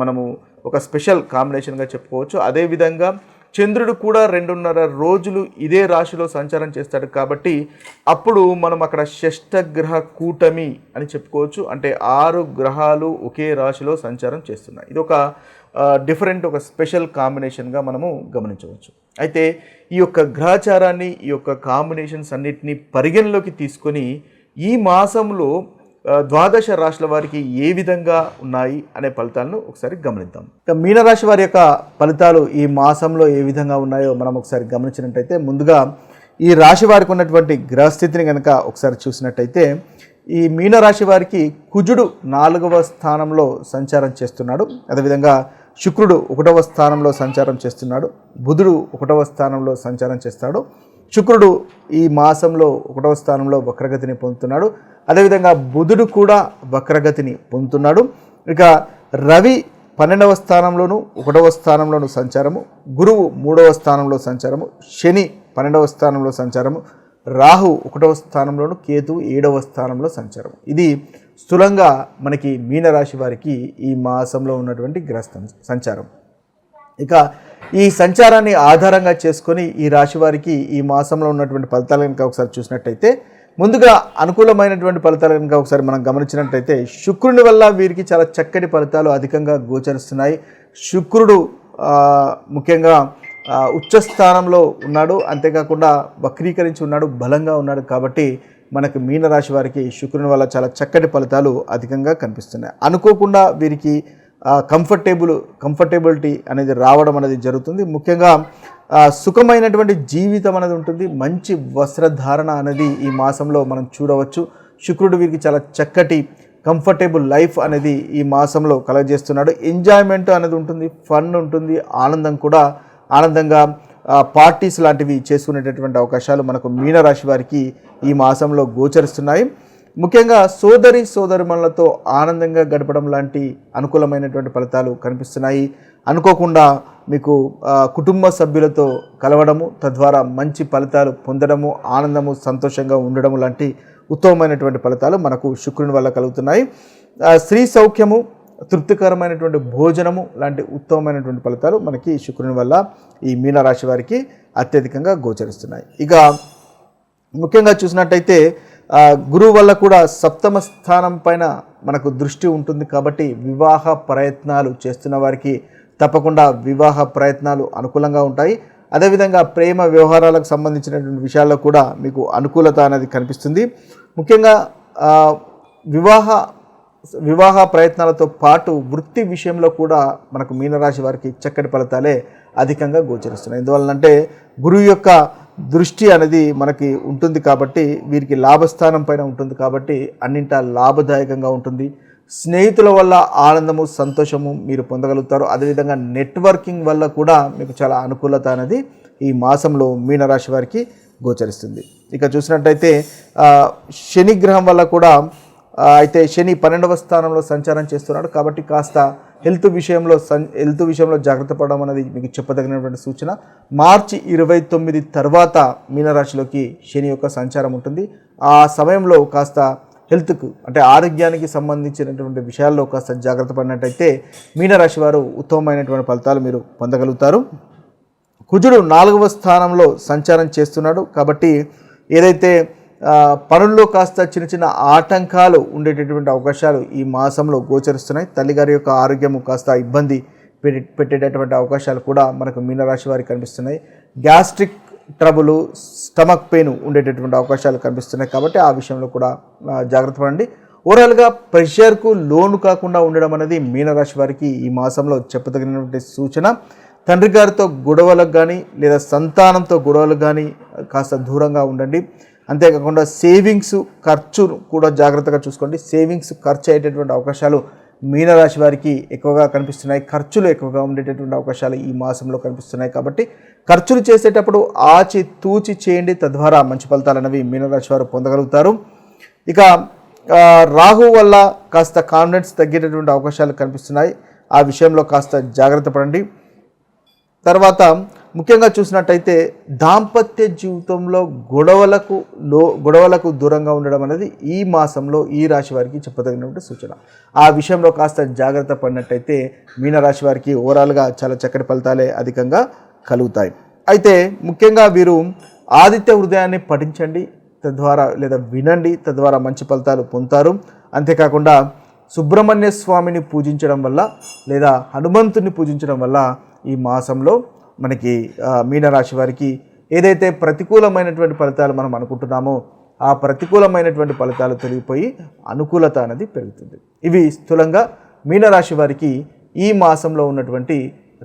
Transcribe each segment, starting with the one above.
మనము ఒక స్పెషల్ కాంబినేషన్గా చెప్పుకోవచ్చు. అదేవిధంగా చంద్రుడు కూడా రెండున్నర రోజులు ఇదే రాశిలో సంచారం చేస్తాడు కాబట్టి అప్పుడు మనం అక్కడ షష్టగ్రహ కూటమి అని చెప్పుకోవచ్చు. అంటే ఆరు గ్రహాలు ఒకే రాశిలో సంచారం చేస్తున్నాయి. ఇది ఒక డిఫరెంట్ ఒక స్పెషల్ కాంబినేషన్గా మనము గమనించవచ్చు. అయితే ఈ యొక్క గ్రహచారాన్ని ఈ యొక్క కాంబినేషన్స్ అన్నిటినీ పరిగణలోకి తీసుకొని ఈ మాసంలో ద్వాదశ రాశుల వారికి ఏ విధంగా ఉన్నాయి అనే ఫలితాలను ఒకసారి గమనిద్దాం. ఇక మీనరాశి వారి యొక్క ఫలితాలు ఈ మాసంలో ఏ విధంగా ఉన్నాయో మనం ఒకసారి గమనించినట్టయితే ముందుగా ఈ రాశి వారికి ఉన్నటువంటి గ్రహస్థితిని కనుక ఒకసారి చూసినట్టయితే ఈ మీనరాశి వారికి కుజుడు నాలుగవ స్థానంలో సంచారం చేస్తున్నాడు. అదేవిధంగా శుక్రుడు ఒకటవ స్థానంలో సంచారం చేస్తున్నాడు. బుధుడు ఒకటవ స్థానంలో సంచారం చేస్తాడు. శుక్రుడు ఈ మాసంలో ఒకటవ స్థానంలో వక్రగతిని పొందుతున్నాడు. అదేవిధంగా బుధుడు కూడా వక్రగతిని పొందుతున్నాడు. ఇక రవి పన్నెండవ స్థానంలోను ఒకటవ స్థానంలోను సంచారము. గురువు మూడవ స్థానంలో సంచారము. శని పన్నెండవ స్థానంలో సంచారము. రాహు ఒకటవ స్థానంలోను కేతు ఏడవ స్థానంలో సంచారం ఇది స్థూలంగా మనకి మీనరాశి వారికి ఈ మాసంలో ఉన్నటువంటి గ్రహ సంచారం. ఇక ఈ సంచారాన్ని ఆధారంగా చేసుకొని ఈ రాశి వారికి ఈ మాసంలో ఉన్నటువంటి ఫలితాలు కనుక ఒకసారి చూసినట్టయితే ముందుగా అనుకూలమైనటువంటి ఫలితాలు కనుక ఒకసారి మనం గమనించినట్టయితే శుక్రుని వల్ల వీరికి చాలా చక్కటి ఫలితాలు అధికంగా గోచరిస్తున్నాయి. శుక్రుడు ముఖ్యంగా ఉచ్చస్థానంలో ఉచ్చ స్థానంలో ఉన్నాడు. అంతేకాకుండా వక్రీకరించి ఉన్నాడు బలంగా ఉన్నాడు కాబట్టి మనకు మీనరాశి వారికి శుక్రుని వల్ల చాలా చక్కటి ఫలితాలు అధికంగా కనిపిస్తున్నాయి. అనుకోకుండా వీరికి కంఫర్టేబుల్ కంఫర్టబిలిటీ అనేది రావడం అనేది జరుగుతుంది. ముఖ్యంగా సుఖమైనటువంటి జీవితం అనేది ఉంటుంది. మంచి వస్త్రధారణ అనేది ఈ మాసంలో మనం చూడవచ్చు. శుక్రుడు వీరికి చాలా చక్కటి కంఫర్టబుల్ లైఫ్ అనేది ఈ మాసంలో కలగజేస్తున్నాడు. ఎంజాయ్మెంట్ అనేది ఉంటుంది ఫన్ ఉంటుంది ఆనందం కూడా. ఆనందంగా పార్టీస్ లాంటివి చేసుకునేటటువంటి అవకాశాలు మనకు మీనరాశి వారికి ఈ మాసంలో గోచరిస్తున్నాయి. ముఖ్యంగా సోదరి సోదరిమణులతో ఆనందంగా గడపడం లాంటి అనుకూలమైనటువంటి ఫలితాలు కనిపిస్తున్నాయి. అనుకోకుండా మీకు కుటుంబ సభ్యులతో కలవడము తద్వారా మంచి ఫలితాలు పొందడము ఆనందము సంతోషంగా ఉండడము లాంటి ఉత్తమమైనటువంటి ఫలితాలు మనకు శుక్రుని వల్ల కలుగుతున్నాయి. స్త్రీ సౌఖ్యము తృప్తికరమైనటువంటి భోజనము లాంటి ఉత్తమమైనటువంటి ఫలితాలు మనకి శుక్రుని వల్ల ఈ మీనరాశి వారికి అత్యధికంగా గోచరిస్తున్నాయి. ఇక ముఖ్యంగా చూసినట్టయితే గురువు వల్ల కూడా సప్తమ స్థానం పైన మనకు దృష్టి ఉంటుంది కాబట్టి వివాహ ప్రయత్నాలు చేస్తున్న వారికి తప్పకుండా వివాహ ప్రయత్నాలు అనుకూలంగా ఉంటాయి. అదేవిధంగా ప్రేమ వ్యవహారాలకు సంబంధించినటువంటి విషయాల్లో కూడా మీకు అనుకూలత అనేది కనిపిస్తుంది. ముఖ్యంగా వివాహ వివాహ ప్రయత్నాలతో పాటు వృత్తి విషయంలో కూడా మనకు మీనరాశి వారికి చక్కటి ఫలితాలే అధికంగా గోచరిస్తున్నాయి. ఎందువల్లంటే గురువు యొక్క దృష్టి అనేది మనకి ఉంటుంది కాబట్టి వీరికి లాభస్థానం పైన ఉంటుంది కాబట్టి అన్నింటా లాభదాయకంగా ఉంటుంది. స్నేహితుల వల్ల ఆనందము సంతోషము మీరు పొందగలుగుతారు. అదేవిధంగా నెట్వర్కింగ్ వల్ల కూడా మీకు చాలా అనుకూలత అనేది ఈ మాసంలో మీనరాశి వారికి గోచరిస్తుంది. ఇక చూసినట్టయితే శనిగ్రహం శని గ్రహం వల్ల కూడా అయితే శని పన్నెండవ స్థానంలో సంచారం చేస్తున్నాడు. కాబట్టి కాస్త హెల్త్ విషయంలో సన్ హెల్త్ విషయంలో జాగ్రత్త పడడం అనేది మీకు చెప్పదగినటువంటి సూచన. మార్చి ఇరవై తొమ్మిది తర్వాత మీనరాశిలోకి శని యొక్క సంచారం ఉంటుంది. ఆ సమయంలో కాస్త హెల్త్కు అంటే ఆరోగ్యానికి సంబంధించినటువంటి విషయాల్లో కాస్త జాగ్రత్త పడినట్టయితే మీనరాశి వారు ఉత్తమమైనటువంటి ఫలితాలు మీరు పొందగలుగుతారు. కుజుడు నాలుగవ స్థానంలో సంచారం చేస్తున్నాడు. కాబట్టి ఏదైతే పనుల్లో కాస్త చిన్న చిన్న ఆటంకాలు ఉండేటటువంటి అవకాశాలు ఈ మాసంలో గోచరిస్తున్నాయి. తల్లిగారి యొక్క ఆరోగ్యము కాస్త ఇబ్బంది పెట్టేటటువంటి అవకాశాలు కూడా మనకు మీనరాశి వారికి కనిపిస్తున్నాయి. గ్యాస్ట్రిక్ ట్రబుల్ స్టమక్ పెయిన్ ఉండేటటువంటి అవకాశాలు కనిపిస్తున్నాయి కాబట్టి ఆ విషయంలో కూడా జాగ్రత్త పడండి. ఓవరాల్గా ప్రెషర్కు లోను కాకుండా ఉండడం అనేది మీనరాశి వారికి ఈ మాసంలో చెప్పదగినటువంటి సూచన. తండ్రి గారితో గొడవలకు కానీ లేదా సంతానంతో గొడవలకు కానీ కాస్త దూరంగా ఉండండి. అంతేకాకుండా సేవింగ్స్ ఖర్చు కూడా జాగ్రత్తగా చూసుకోండి. సేవింగ్స్ ఖర్చు అయ్యేటటువంటి అవకాశాలు మీనరాశి వారికి ఎక్కువగా కనిపిస్తున్నాయి. ఖర్చులు ఎక్కువగా ఉండేటటువంటి అవకాశాలు ఈ మాసంలో కనిపిస్తున్నాయి కాబట్టి ఖర్చులు చేసేటప్పుడు ఆచి తూచి చేయండి. తద్వారా మంచి ఫలితాలు అనేవి మీనరాశి వారు పొందగలుగుతారు. ఇక రాహు వల్ల కాస్త కాన్ఫిడెన్స్ తగ్గేటటువంటి అవకాశాలు కనిపిస్తున్నాయి. ఆ విషయంలో కాస్త జాగ్రత్త పడండి. తర్వాత ముఖ్యంగా చూసినట్టయితే దాంపత్య జీవితంలో గొడవలకు లో గొడవలకు దూరంగా ఉండడం అనేది ఈ మాసంలో ఈ రాశి వారికి చెప్పదగినటువంటి సూచన. ఆ విషయంలో కాస్త జాగ్రత్త పడినట్టయితే మీనరాశి వారికి ఓవరాల్గా చాలా చక్కటి ఫలితాలే అధికంగా కలుగుతాయి. అయితే ముఖ్యంగా వీరు ఆదిత్య హృదయాన్ని పఠించండి తద్వారా లేదా వినండి తద్వారా మంచి ఫలితాలు పొందుతారు. అంతేకాకుండా సుబ్రహ్మణ్య స్వామిని పూజించడం వల్ల లేదా హనుమంతుని పూజించడం వల్ల ఈ మాసంలో మనకి మీనరాశి వారికి ఏదైతే ప్రతికూలమైనటువంటి ఫలితాలు మనం అనుకుంటున్నామో ఆ ప్రతికూలమైనటువంటి ఫలితాలు తొలగిపోయి అనుకూలత అనేది పెరుగుతుంది. ఇవి స్థూలంగా మీనరాశి వారికి ఈ మాసంలో ఉన్నటువంటి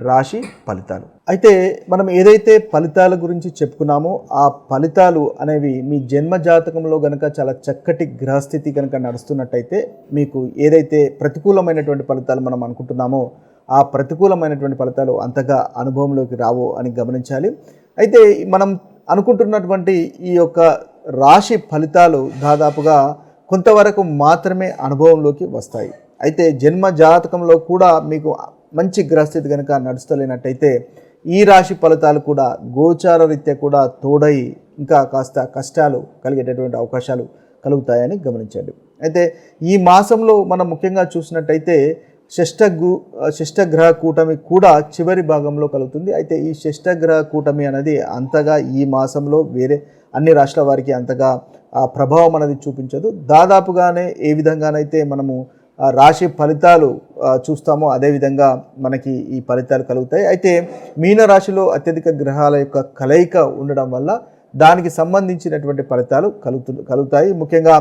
రాశి ఫలితాలు. అయితే మనం ఏదైతే ఫలితాల గురించి చెప్పుకున్నామో ఆ ఫలితాలు అనేవి మీ జన్మ జాతకంలో గనక చాలా చక్కటి గ్రహస్థితి కనుక నడుస్తున్నట్టయితే మీకు ఏదైతే ప్రతికూలమైనటువంటి ఫలితాలు మనం అనుకుంటున్నామో ఆ ప్రతికూలమైనటువంటి ఫలితాలు అంతగా అనుభవంలోకి రావు అని గమనించాలి. అయితే మనం అనుకుంటున్నటువంటి ఈ యొక్క రాశి ఫలితాలు దాదాపుగా కొంతవరకు మాత్రమే అనుభవంలోకి వస్తాయి. అయితే జన్మ జాతకంలో కూడా మీకు మంచి గ్రహస్థితి కనుక నడుస్తలేనట్టయితే ఈ రాశి ఫలితాలు కూడా గోచార రీత్యా కూడా తోడై ఇంకా కాస్త కష్టాలు కలిగేటటువంటి అవకాశాలు కలుగుతాయని గమనించండి. అయితే ఈ మాసంలో మనం ముఖ్యంగా చూసినట్టయితే షష్టగు షష్టగ్రహ కూటమి కూడా చివరి భాగంలో కలుగుతుంది. అయితే ఈ షష్టగ్రహ కూటమి అనేది అంతగా ఈ మాసంలో వేరే అన్ని రాష్ట్రాల వారికి అంతగా ప్రభావం అనేది చూపించదు. దాదాపుగానే ఏ విధంగానైతే మనము రాశి ఫలితాలు చూస్తామో అదేవిధంగా మనకి ఈ ఫలితాలు కలుగుతాయి. అయితే మీన రాశిలో అత్యధిక గ్రహాల యొక్క కలయిక ఉండడం వల్ల దానికి సంబంధించినటువంటి ఫలితాలు కలుగుతు కలుగుతాయి. ముఖ్యంగా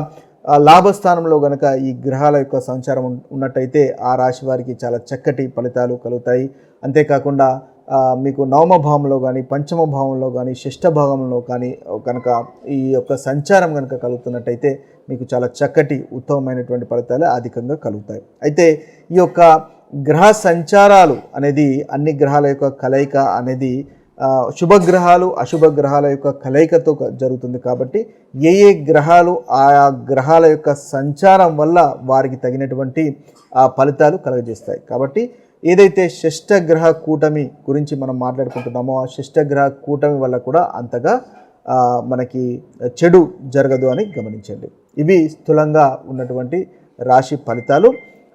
లాభస్థానంలో గనక ఈ గ్రహాల యొక్క సంచారం ఉన్నట్టయితే ఆ రాశి వారికి చాలా చక్కటి ఫలితాలు కలుగుతాయి. అంతేకాకుండా మీకు నవమ భావంలో కానీ పంచమ భావంలో కానీ షష్ఠ భావంలో కానీ కనుక ఈ యొక్క సంచారం కనుక కలుగుతున్నట్టయితే మీకు చాలా చక్కటి ఉత్తమమైనటువంటి ఫలితాలు అధికంగా కలుగుతాయి. అయితే ఈ యొక్క గ్రహ సంచారాలు అనేది అన్ని గ్రహాల యొక్క కలయిక అనేది శుభగ్రహాలు అశుభ గ్రహాల యొక్క కలయికతో జరుగుతుంది కాబట్టి ఏ ఏ గ్రహాలు ఆయా గ్రహాల యొక్క సంచారం వల్ల వారికి తగినటువంటి ఆ ఫలితాలు కలుగజేస్తాయి. కాబట్టి ఏదైతే షష్టగ్రహ కూటమి గురించి మనం మాట్లాడుకుంటున్నామో ఆ షష్టగ్రహ కూటమి వల్ల కూడా అంతగా మనకి చెడు జరగదు అని గమనించండి. ఇవి స్థూలంగా ఉన్నటువంటి రాశి ఫలితాలు.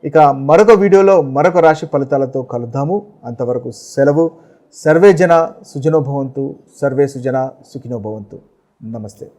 ఇక మరొక వీడియోలో మరొక రాశి ఫలితాలతో కలుద్దాము. అంతవరకు సెలవు. सर्वे जन सुजनो भवन्तु सर्वे सुजना सुखिनो भवन्तु। नमस्ते।